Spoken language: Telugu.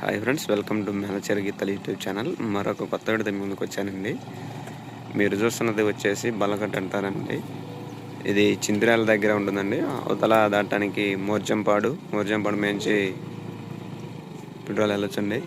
హాయ్ ఫ్రెండ్స్ వెల్కమ్ టు మేనచర్ గీతల యూట్యూబ్ ఛానల్ మరొక కొత్త విడత ముందుకు వచ్చానండి. మీరు చూస్తున్నది వచ్చేసి బలగట్ అంటారండి ఇది చింద్రాల దగ్గర ఉంటుందండి. అవతల దాటానికి మోర్జంపాడు. మోర్జంపాడు మేంచి పెట్రోల్ వెళ్ళొచ్చండి.